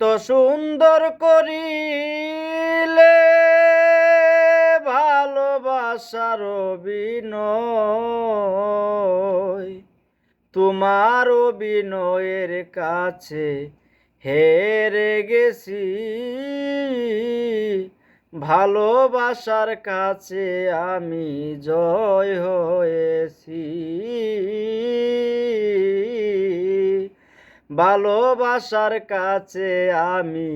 তো সুন্দর করিলে ভালোবাসার অভিনয়। তোমার অভিনয়ের কাছে হেরে গেছি। ভালোবাসার কাছে আমি জয় হয়েছি। ভালোবাসার কাছে আমি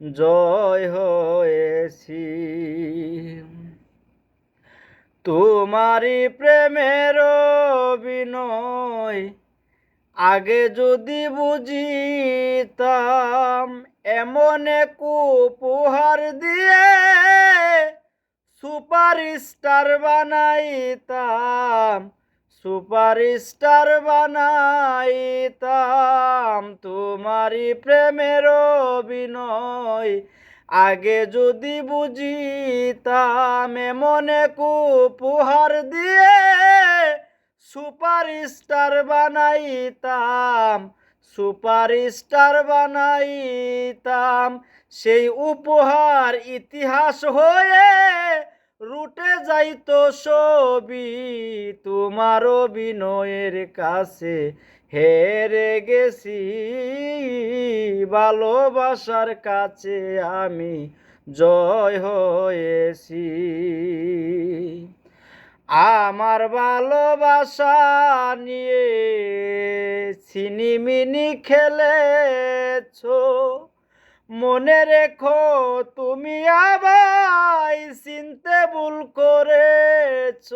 জয় হয়েছি। তোমারই প্রেমের বিনয় আগে যদি বুঝিতাম, এমন এক উপহার দিয়ে সুপারস্টার বানাইতাম। সুপারস্টার বানাইতাম তোমারই প্রেমের বিনয় আগে যদি বুঝিতাম এমন এক উপহার দিয়ে সুপারস্টার বানাইতাম সুপারস্টার বানাইতাম। সেই উপহার ইতিহাস হয়ে যাইতো ছবি তোমার বিনয়ের কাছে। হেরে গেছি ভালোবাসার কাছে আমি জয় হয়েছি। আমার ভালোবাসা নিয়ে সিনিমিনি খেলেছ মনে রেখো, তুমি আবার চিনতে ভুল করেছ,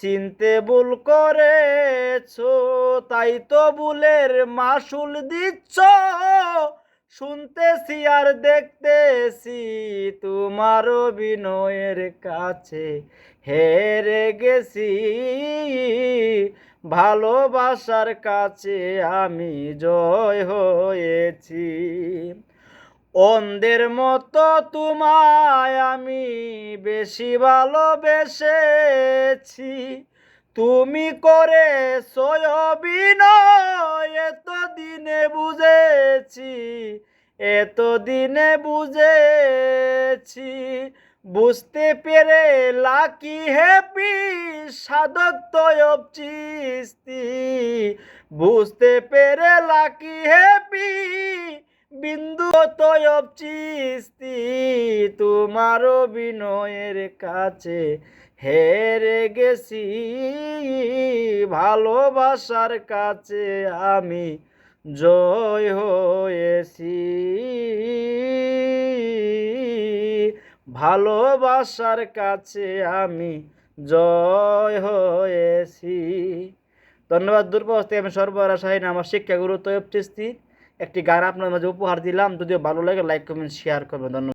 চিনতে ভুল করেছ, তাই তো ভুলের মাসুল দিচ্ছ। শুনতেছি আর দেখতেছি তোমার অভিনয়ের কাছে হেরে গেছি। ভালোবাসার কাছে আমি জয় হয়েছি। অন্ধের মতো তোমায় আমি বেশি ভালোবেসেছি। তুমি করে এত দিনে বুঝেছি এত দিনে বুঝেছি। বুঝতে পেরে লাকি হ্যাপি সাধক তয়ব চিস্তি বুঝতে পেরে লাকি হ্যাপি বিন্দু তয়ব চিস্তি তোমার অভিনয়ের কাছে হেরে গেছি, ভালোবাসার কাছে আমি জয় হয়েছি। ভালোবাসার কাছে আমি জয় হয়েছি। ধন্যবাদ দুর্বস্তি আমি সর্বরা শাহিন আমার শিক্ষাগুরু তৈব একটি গান আপনার মাঝে উপহার দিলাম। যদিও ভালো লাগে লাইক কমেন্ট শেয়ার করবেন। ধন্যবাদ।